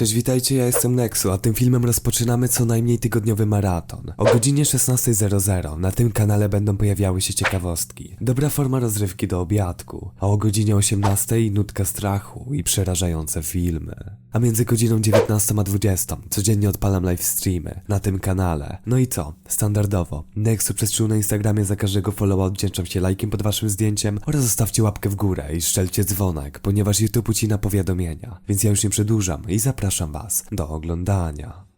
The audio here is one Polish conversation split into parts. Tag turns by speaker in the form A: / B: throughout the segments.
A: Cześć, witajcie, ja jestem Nexu, a tym filmem rozpoczynamy co najmniej tygodniowy maraton. O godzinie 16.00 na tym kanale będą pojawiały się ciekawostki. Dobra forma rozrywki do obiadku, a o godzinie 18.00 nutka strachu i przerażające filmy. A między godziną 19 a 20 codziennie odpalam live streamy na tym kanale. No i co? Standardowo. Nexu przez czuł na Instagramie za każdego followa odwdzięczam się lajkiem pod waszym zdjęciem oraz zostawcie łapkę w górę i szczelcie dzwonek, ponieważ YouTube ucina powiadomienia. Więc ja już nie przedłużam i zapraszam was do oglądania.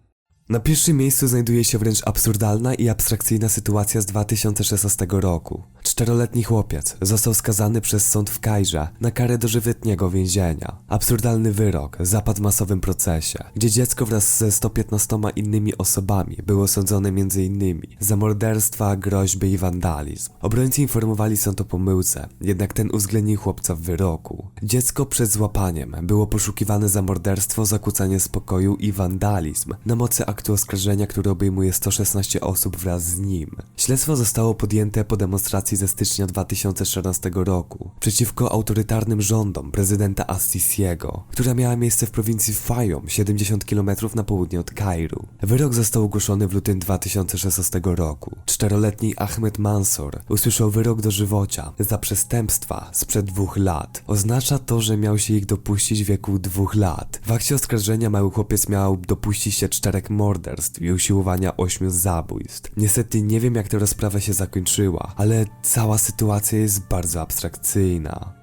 A: Na pierwszym miejscu znajduje się wręcz absurdalna i abstrakcyjna sytuacja z 2016 roku. Czteroletni chłopiec został skazany przez sąd w Kairze na karę dożywotniego więzienia. Absurdalny wyrok zapadł w masowym procesie, gdzie dziecko wraz ze 115 innymi osobami było sądzone m.in. za morderstwa, groźby i wandalizm. Obrońcy informowali sąd o pomyłce, jednak ten uwzględnił chłopca w wyroku. Dziecko przed złapaniem było poszukiwane za morderstwo, zakłócanie spokoju i wandalizm na mocy oskarżenia, który obejmuje 116 osób wraz z nim. Śledztwo zostało podjęte po demonstracji ze stycznia 2014 roku przeciwko autorytarnym rządom prezydenta Assisiego, która miała miejsce w prowincji Fayum, 70 km na południe od Kairu. Wyrok został ogłoszony w lutym 2016 roku. Czteroletni Ahmed Mansur usłyszał wyrok dożywocia za przestępstwa sprzed dwóch lat. Oznacza to, że miał się ich dopuścić w wieku dwóch lat. W akcie oskarżenia mały chłopiec miał dopuścić się czterech morderstw i usiłowania ośmiu zabójstw. Niestety nie wiem jak ta rozprawa się zakończyła, ale cała sytuacja jest bardzo abstrakcyjna.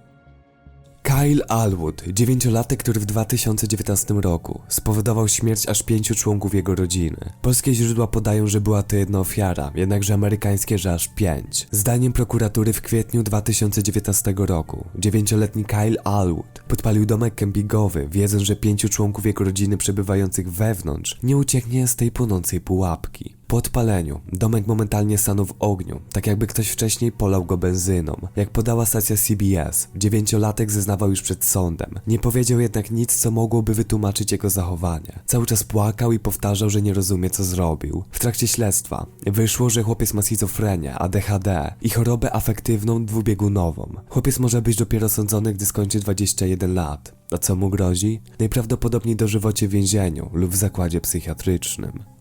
A: Kyle Alwood, dziewięciolatek, który w 2019 roku spowodował śmierć aż pięciu członków jego rodziny. Polskie źródła podają, że była to jedna ofiara, jednakże amerykańskie, że aż pięć. Zdaniem prokuratury w kwietniu 2019 roku, dziewięcioletni Kyle Alwood podpalił domek kempingowy, wiedząc, że pięciu członków jego rodziny przebywających wewnątrz nie ucieknie z tej płonącej pułapki. Po odpaleniu, domek momentalnie stanął w ogniu, tak jakby ktoś wcześniej polał go benzyną. Jak podała stacja CBS, dziewięciolatek zeznawał już przed sądem. Nie powiedział jednak nic, co mogłoby wytłumaczyć jego zachowanie. Cały czas płakał i powtarzał, że nie rozumie, co zrobił. W trakcie śledztwa wyszło, że chłopiec ma schizofrenię, ADHD i chorobę afektywną dwubiegunową. Chłopiec może być dopiero sądzony, gdy skończy 21 lat. A co mu grozi? Najprawdopodobniej dożywocie w więzieniu lub w zakładzie psychiatrycznym.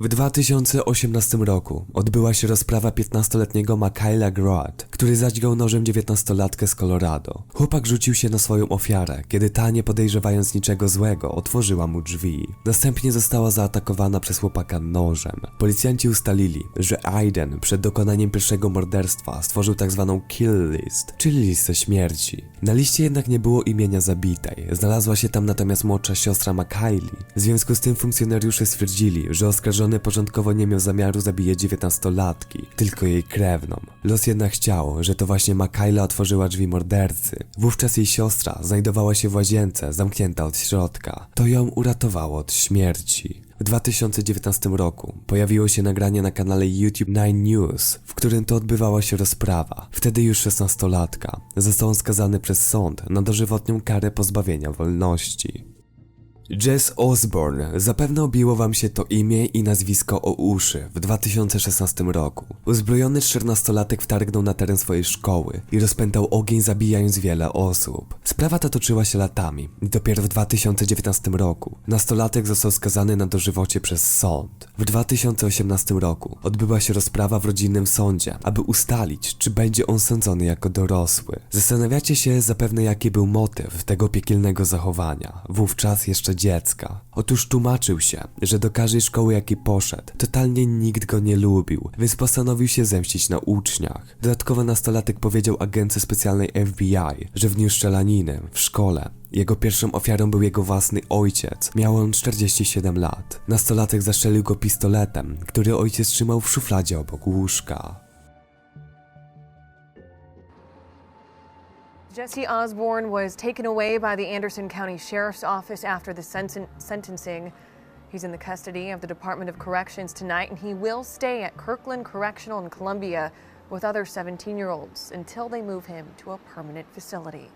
A: W 2018 roku odbyła się rozprawa 15-letniego Mikaela Groat, który zadźgał nożem 19-latkę z Colorado. Chłopak rzucił się na swoją ofiarę, kiedy ta, nie podejrzewając niczego złego, otworzyła mu drzwi. Następnie została zaatakowana przez chłopaka nożem. Policjanci ustalili, że Aiden przed dokonaniem pierwszego morderstwa stworzył tzw. kill list, czyli listę śmierci. Na liście jednak nie było imienia zabitej. Znalazła się tam natomiast młodsza siostra Makaili. W związku z tym funkcjonariusze stwierdzili, że oskarżony początkowo nie miał zamiaru zabijać 19-latki, tylko jej krewną. Los jednak chciał, że to właśnie Makaila otworzyła drzwi mordercy. Wówczas jej siostra znajdowała się w łazience, zamknięta od środka. To ją uratowało od śmierci. W 2019 roku pojawiło się nagranie na kanale YouTube 9 News, w którym to odbywała się rozprawa. Wtedy już 16-latka. Został skazany przez sąd na dożywotnią karę pozbawienia wolności. Jess Osborne, zapewne obiło wam się to imię i nazwisko o uszy w 2016 roku. Uzbrojony 14-latek wtargnął na teren swojej szkoły i rozpętał ogień zabijając wiele osób. Sprawa ta toczyła się latami i dopiero w 2019 roku nastolatek został skazany na dożywocie przez sąd. W 2018 roku odbyła się rozprawa w rodzinnym sądzie, aby ustalić, czy będzie on sądzony jako dorosły. Zastanawiacie się zapewne jaki był motyw tego piekielnego zachowania. Wówczas jeszcze dziecka. Otóż tłumaczył się, że do każdej szkoły jakiej poszedł, totalnie nikt go nie lubił, więc postanowił się zemścić na uczniach. Dodatkowo nastolatek powiedział agencji specjalnej FBI, że w dniu strzelaniny w szkole jego pierwszą ofiarą był jego własny ojciec. Miał on 47 lat. Nastolatek zastrzelił go pistoletem, który ojciec trzymał w szufladzie obok łóżka.
B: Jesse Osborne was taken away by the Anderson County Sheriff's Office after the sen- sentencing. He's in the custody of the Department of Corrections tonight, and he will stay at Kirkland Correctional in Columbia with other 17 year olds until they move him to a permanent facility.